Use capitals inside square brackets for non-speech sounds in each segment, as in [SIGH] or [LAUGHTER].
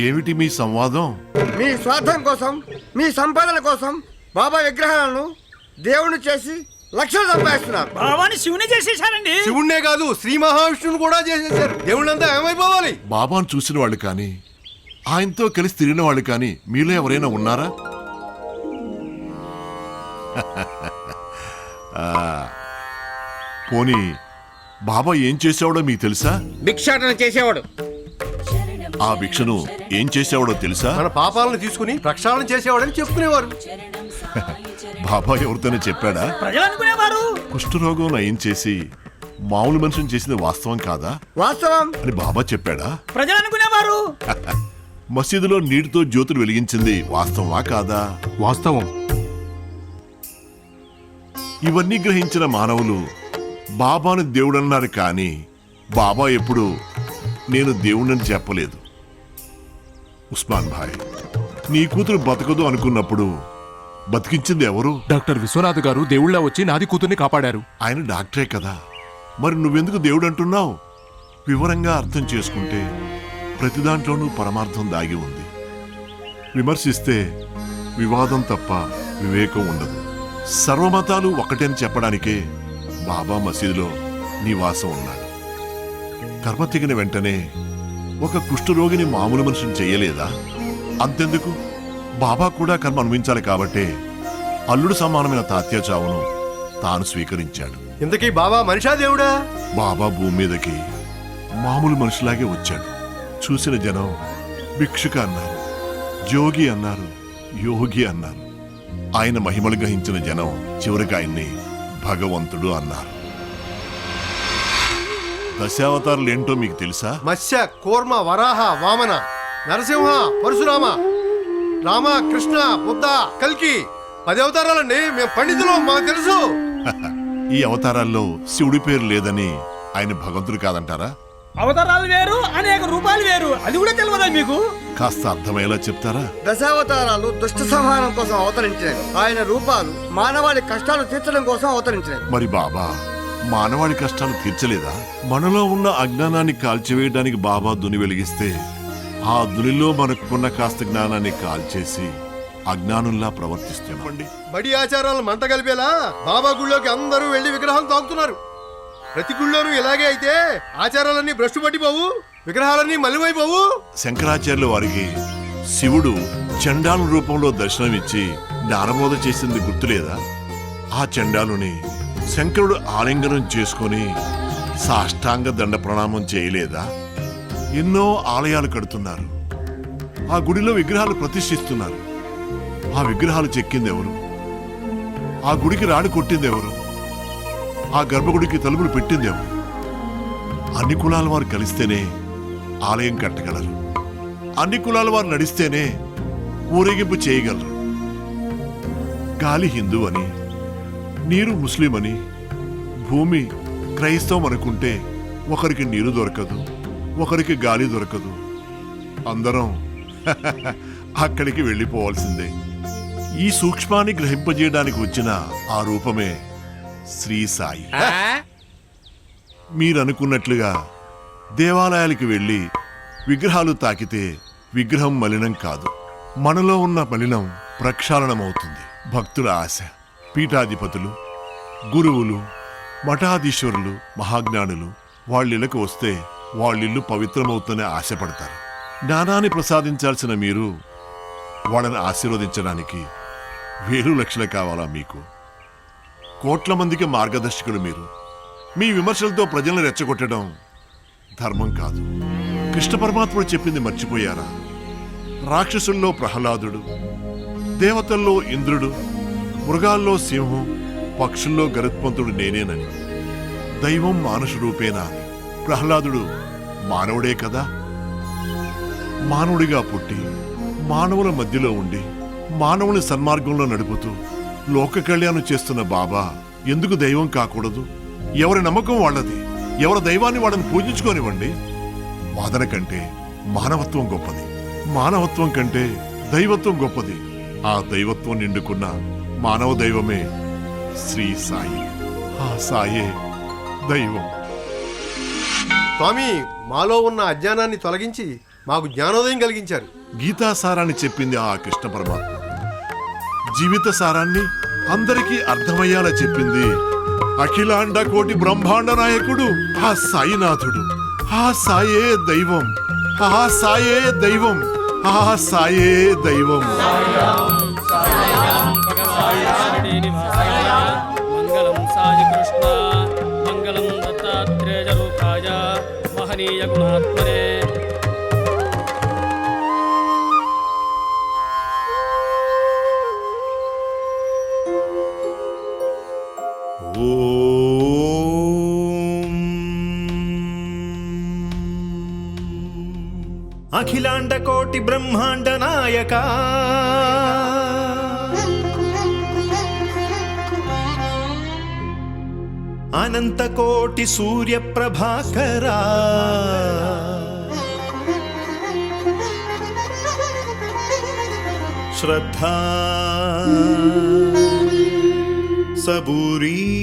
ఏమిటి మీ సంవాదం? మీ స్వార్థం కోసం మీ సంపాదన కోసం బాబా విగ్రహాలను దేవుని చేసి లక్షలు సంపాదిస్తున్నారు. భావాన్ని శివుని చేసేసారండి శివుణ్ణే కాదు శ్రీ మహావిష్ణువుని కూడా చేసేసారు దేవుళ్ళంతా ఏమైపోవాలి? బాబాను చూసిన వాళ్ళు కానీ ఆయనతో కలిసి తిరిగిన వాళ్ళు కానీ మీలో ఎవరైనా ఉన్నారా? [LAUGHS] ఆ, పోనీ బాబా ఏం చేసేవాడో మీకు తెలుసా? భిక్షాటన చేసేవాడు. ఆ భిక్షను ఏం చేసేవాడో తెలుసా? మన పాపాలను తీసుకుని ప్రక్షాళన చేసేవాడని చెప్పుకునేవారు. బాబా ఎవరితోనే చెప్పాడా? ప్రజలు అనుకునేవారు. కుష్ఠరోగం నయం చేసి మామూలు మనిషిని చేసింది వాస్తవం కాదా? వాస్తవం. అని బాబా చెప్పాడా? ప్రజలు అనుకునేవారు. [LAUGHS] మసీదులో నీటితో జ్యోతులు వెలిగించింది వాస్తవమా కాదా? వాస్తవం. ఇవన్నీ గ్రహించిన మానవులు బాబాను దేవుడన్నారు కానీ బాబా ఎప్పుడు నేను దేవుడని చెప్పలేదు. ఉస్మాన్ భాయ్ నీ కూతురు బతకదు అనుకున్నప్పుడు బతికించింది ఎవరు? డాక్టర్ విశ్వనాథ్ గారు దేవుళ్ళ వచ్చి నాది కూతుర్ని కాపాడారు. ఆయన డాక్టరే కదా. మరి నువ్వెందుకు దేవుడు అంటున్నావు? వివరంగా అర్థం చేసుకుంటే ప్రతి దాంట్లోనూ పరమార్థం దాగి ఉంది. విమర్శిస్తే వివాదం తప్ప వివేకం ఉండదు. సర్వమతాలు ఒకటని చెప్పడానికే బాబా మసీదులో నివాసం ఉన్నాడు. కర్మ తెగిన వెంటనే ఒక కుష్ఠరోగిని మామూలు మనిషిని చేయలేదా? అంతెందుకు? బాబా కూడా కర్మ అనుభవించాలి కాబట్టే అల్లుడు సమానమైన తాత్య చావును తాను స్వీకరించాడు. ఇంతకీ బాబా మనిషా దేవుడా? బాబా భూమి మీదకి మామూలు మనిషిలాగే వచ్చాడు. చూసిన జనం భిక్షుక అన్నారు జోగి అన్నారు యోగి అన్నారు. ఆయన మహిమలు గ్రహించిన జనం చివరికి ఆయన్ని భగవంతుడు అన్నారు. దశావతారులు ఏంటో మీకు తెలుసా? మత్స్య కూర్మ వరాహ వామన నరసింహ పరశురామ రామ కృష్ణ బుద్ధ కల్కి. పది అవతారాలండి మేము పండితులు మాకు తెలుసు. [LAUGHS] ఈ అవతారాల్లో శివుడి పేరు లేదని ఆయన భగవంతుడు కాదంటారా? అవతారాలు వేరు అనేక రూపాయలు వేరు అది కూడా తెలియదా మీకు? కాస్త అర్థమయ్యేలా చెప్తారా? దశావతారాలు దుష్ట సంహారం కోసం అవతరించినవి. ఆయన రూపాలు మానవాళి కష్టాలు తీర్చడం కోసం అవతరించినవి. మరి బాబా మానవాళి కష్టాలు తీర్చలేదా? మనలో ఉన్న అజ్ఞానాన్ని కాల్చివేయడానికి బాబా దుని వెలిగిస్తే ఆ దునిలో మనకున్న కాస్త జ్ఞానాన్ని కాల్చేసి అజ్ఞానుల్లా ప్రవర్తిస్తున్నామండి బడి ఆచారాలను మంట కలిపేలా బాబా గుళ్ళోకి అందరూ వెళ్ళి విగ్రహాలు తాకుతున్నారు. ప్రతి గుళ్ళోనూ ఇలాగే అయితే ఆచారాలన్నీ భ్రష్టు పట్టిపోవు విగ్రహాలన్నీ మలిమైపోవు శంకరాచార్యుల వారికి శివుడు చండాలు రూపంలో దర్శనమిచ్చి జ్ఞానబోధ చేసింది గుర్తులేదా? ఆ చండాలుని శంకరుడు ఆలింగనం చేసుకొని సాష్టాంగ దండ ప్రణామం చేయలేదా? ఎన్నో ఆలయాలు కడుతున్నారు. ఆ గుడిలో విగ్రహాలు ప్రతిష్ఠిస్తున్నారు. ఆ విగ్రహాలు చెక్కింది ఎవరు? ఆ గుడికి రాడి కొట్టింది ఎవరు? ఆ గర్భగుడికి తలుపులు పెట్టింది ఎవరు? అన్ని కులాల వారు కలిస్తేనే ఆలయం కట్టగలరు. అన్ని కులాల వారు నడిస్తేనే ఊరేగింపు చేయగలరు. గాలి హిందూ అని నీరు ముస్లిం అని భూమి క్రైస్తవం అనుకుంటే ఒకరికి నీరు దొరకదు ఒకరికి గాలి దొరకదు. అందరం [LAUGHS] అక్కడికి వెళ్ళిపోవాల్సిందే. ఈ సూక్ష్మాన్ని గ్రహింపజేయడానికి వచ్చిన ఆ రూపమే శ్రీ సాయి. మీరనుకున్నట్లుగా దేవాలయాలకు వెళ్ళి విగ్రహాలు తాకితే విగ్రహం మలినం కాదు. మనలో ఉన్న మలినం ప్రక్షాళనమవుతుంది. భక్తుల ఆశ. పీఠాధిపతులు గురువులు మఠాధీశ్వరులు మహాజ్ఞానులు వాళ్ళిళ్ళకు వస్తే వాళ్ళిల్లు పవిత్రమవుతూనే ఆశపడతారు. జ్ఞానాన్ని ప్రసాదించాల్సిన మీరు వాళ్ళని ఆశీర్వదించడానికి వేలు లక్షలు కావాలా మీకు? కోట్ల మందికి మార్గదర్శకులు మీరు. మీ విమర్శలతో ప్రజలను రెచ్చగొట్టడం ధర్మం కాదు. కృష్ణ పరమాత్ముడు చెప్పింది మర్చిపోయారా? రాక్షసుల్లో ప్రహ్లాదుడు దేవతల్లో ఇంద్రుడు మృగాల్లో సింహం పక్షుల్లో గరుత్మంతుడు నేనేనని. దైవం మానుష రూపేనా ప్రహ్లాదుడు మానవుడే కదా? మానవుడిగా పుట్టి మానవుల మధ్యలో ఉండి మానవుని సన్మార్గంలో నడుపుతూ లోక కళ్యాణం చేస్తున్న బాబా ఎందుకు దైవం కాకూడదు? ఎవరి నమ్మకం వాళ్ళది? ఎవరి దైవాన్ని వాళ్ళని పూజించుకోనివ్వండి? వాదన కంటే మానవత్వం గొప్పది. మానవత్వం కంటే దైవత్వం గొప్పది. ఆ దైవత్వం నిండుకున్న మానవ దైవమే శ్రీ సాయి ఆ సాయే దైవం స్వామి మాలో ఉన్న అజ్ఞానాన్ని తొలగించి మాకు జ్ఞానోదయం కలిగించారు గీతా సారాన్ని చెప్పింది ఆ కృష్ణ పరమాత్మ జీవిత సారాన్ని అందరికీ అర్థమయ్యేలా చెప్పింది అఖిలాండ కోటి బ్రహ్మాండ నాయకుడు ఆ సాయినాథుడు ఆ సాయే దైవం ఆ సాయే దైవం ఆ సాయే దైవం మహనీయ గుణాత్మనే అఖిలాండ కోటి బ్రహ్మాండ నాయక अनंत कोटि अनन्तकोटि सूर्यप्रभाकरा श्रद्धा सबूरी।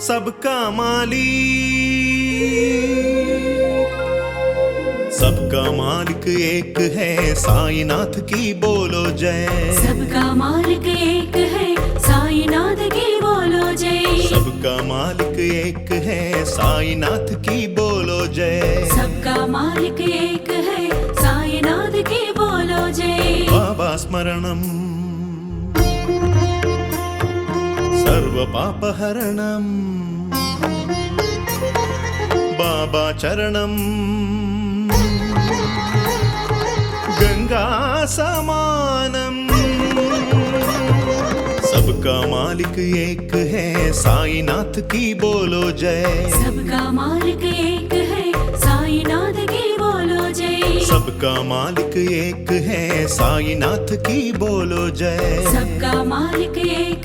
सबका माली। सबका मालिक एक है, साईनाथ की बोलो जय। सबका मालिक एक सबका मालिक एक है साईनाथ की बोलो जय। सबका मालिक एक है साईनाथ की बोलो जय। बाबा स्मरणम सर्व पाप पापहरणम बाबा चरणम। गंगा समानम सबका मालिक एक है साईनाथ की बोलो जय। सबका मालिक एक है साईनाथ की बोलो जय। सबका मालिक एक है साईनाथ की बोलो जय। सबका मालिक एक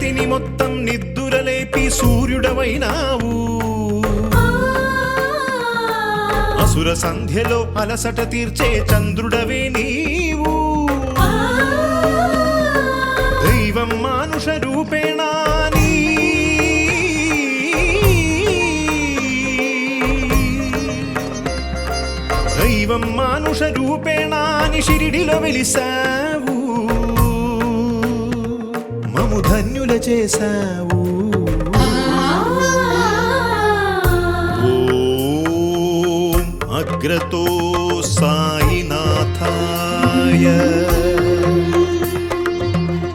జగతిని మొత్తం నిద్దురలేపి సూర్యుడవైనావు. అసుర సంధ్యలో అలసట తీర్చే చంద్రుడవే నీవు. దైవం మానుష రూపేణా దైవం మానుష రూపేణాని షిరిడిలో వెలిసావు ధన్యుల చేశావు. ఓం అగ్రతో సాయినాథాయ.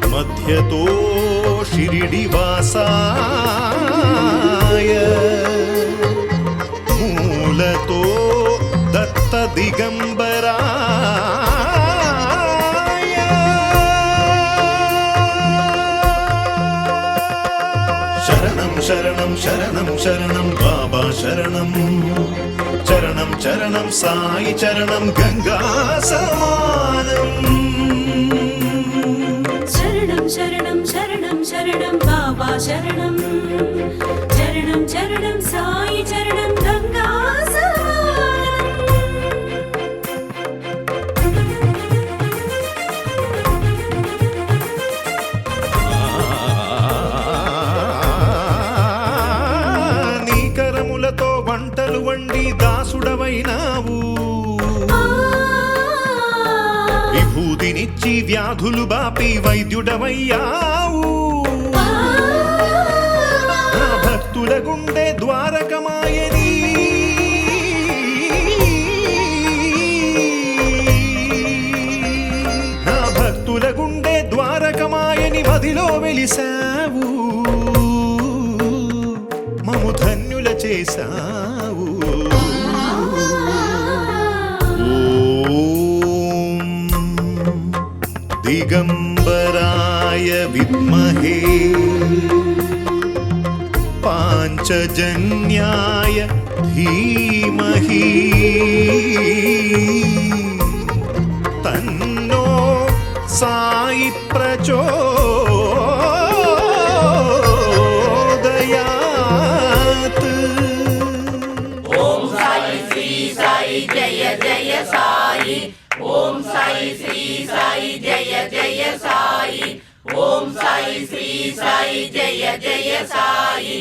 మధ్యతో షిరిడివాసాయ. మూలతో దత్త దిగంబ ശരണം ശരണം ശരണം ശരണം ബാബ ശരണം. ചരണം ചരണം സായി ചരണം ഗംഗാസമാനം ശരണം ശരണം ശരണം ശരണം ബാബ ശരണം. వ్యాధులు బాపి వైద్యుడవయ్యావు. నా భక్తుల గుండె ద్వారకమాయని. నా భక్తుల గుండె ద్వారకమాయని మదిలో వెలిసావు మము ధన్యుల చేశావు. विद्महे पाञ्चजन्याय धीमहि। तन्नो सायि प्रचोदयात् ॐ साई श्री साई जय जय साई। ॐ साई श्री साई जय जय साई। ओम साई श्री साई जय जय Sai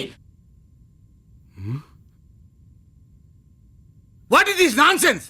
What is this nonsense?